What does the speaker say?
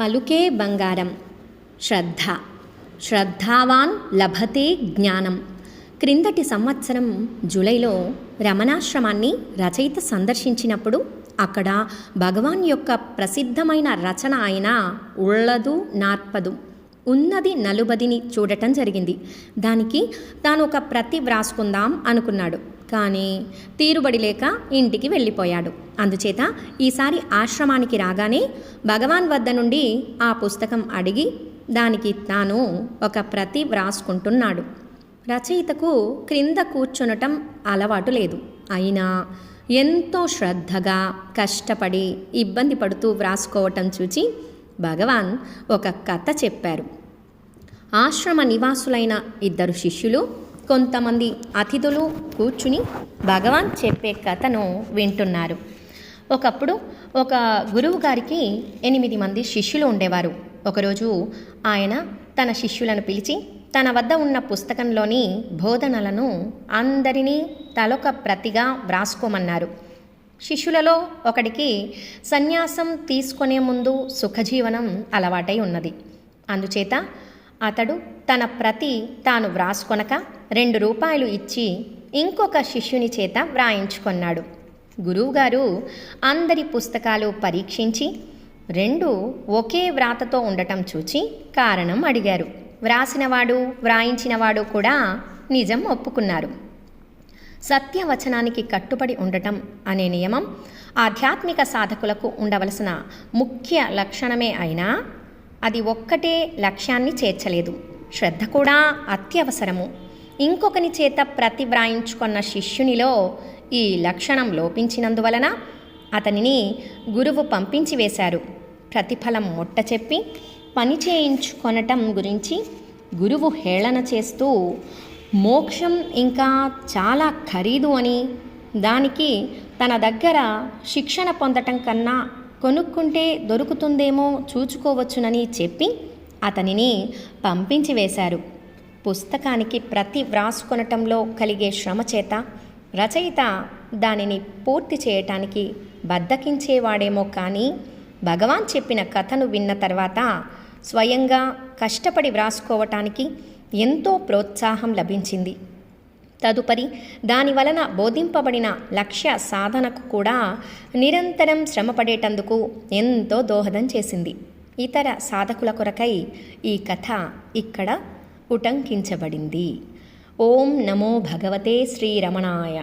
పలుకే బంగారం. శ్రద్ధ. శ్రద్ధావాన్ లభతే జ్ఞానం. క్రిందటి సంవత్సరం జూలైలో రమణాశ్రమాన్ని రచయిత సందర్శించినప్పుడు అక్కడ భగవాన్ యొక్క ప్రసిద్ధమైన రచన అయిన ఉళ్ళదు నార్పదు ఉన్నది నలుబదిని చూడటం జరిగింది. దానికి తాను ఒక ప్రతి వ్రాసుకుందాం అనుకున్నాడు. కానీ తీరుబడి లేక ఇంటికి వెళ్ళిపోయాడు. అందుచేత ఈసారి ఆశ్రమానికి రాగానే భగవాన్ వద్ద నుండి ఆ పుస్తకం అడిగి దానికి తాను ఒక ప్రతి వ్రాసుకుంటున్నాడు రచయితకు క్రింద కూర్చునటం అలవాటు లేదు. అయినా ఎంతో శ్రద్ధగా కష్టపడి ఇబ్బంది పడుతూ వ్రాసుకోవటం చూచి భగవాన్ ఒక కథ చెప్పారు. ఆశ్రమ నివాసులైన ఇద్దరు శిష్యులు కొంతమంది అతిథులు కూర్చుని భగవాన్ చెప్పే కథను వింటున్నారు. ఒకప్పుడు ఒక గురువు గారికి ఎనిమిది మంది శిష్యులు ఉండేవారు. ఒకరోజు ఆయన తన శిష్యులను పిలిచి తన వద్ద ఉన్న పుస్తకంలోని బోధనలను అందరినీ తలొక ప్రతిగా వ్రాసుకోమన్నారు. శిష్యులలో ఒకడికి సన్యాసం తీసుకునే ముందు సుఖజీవనం అలవాటై ఉన్నది. అందుచేత అతడు తన ప్రతి తాను వ్రాసుకొనక రెండు రూపాయలు ఇచ్చి ఇంకొక శిష్యుని చేత వ్రాయించుకొన్నాడు. గురువుగారు అందరి పుస్తకాలు పరీక్షించి రెండు ఒకే వ్రాతతో ఉండటం చూచి కారణం అడిగారు. వ్రాసినవాడు వ్రాయించినవాడు కూడా నిజం ఒప్పుకున్నారు. సత్యవచనానికి కట్టుబడి ఉండటం అనే నియమం ఆధ్యాత్మిక సాధకులకు ఉండవలసిన ముఖ్య లక్షణమే అయినా అది ఒక్కటే లక్ష్యాన్ని చేర్చలేదు. శ్రద్ధ కూడా అత్యవసరము. ఇంకొకని చేత ప్రతి వ్రాయించుకున్న శిష్యునిలో ఈ లక్షణం లోపించినందువలన అతనిని గురువు పంపించి వేశారు. ప్రతిఫలం ముట్ట చెప్పి పని చేయించుకొనటం గురించి గురువు హేళన చేస్తూ మోక్షం ఇంకా చాలా ఖరీదు అని దానికి తన దగ్గర శిక్షణ పొందటం కన్నా కొనుక్కుంటే దొరుకుతుందేమో చూచుకోవచ్చునని చెప్పి అతనిని పంపించి వేశారు. పుస్తకానికి ప్రతి వ్రాసుకొనటంలో కలిగే శ్రమ చేత రచయిత దానిని పూర్తి చేయటానికి బద్దకించేవాడేమో కానీ భగవాన్ చెప్పిన కథను విన్న తర్వాత స్వయంగా కష్టపడి వ్రాసుకోవటానికి ఎంతో ప్రోత్సాహం లభించింది. తదుపరి దాని వలన బోధింపబడిన లక్ష్య సాధనకు కూడా నిరంతరం శ్రమపడేటందుకు ఎంతో దోహదం చేసింది. ఇతర సాధకుల కొరకై ఈ కథ ఇక్కడ ఉటంకించబడింది. ఓం నమో భగవతే శ్రీరమణాయ.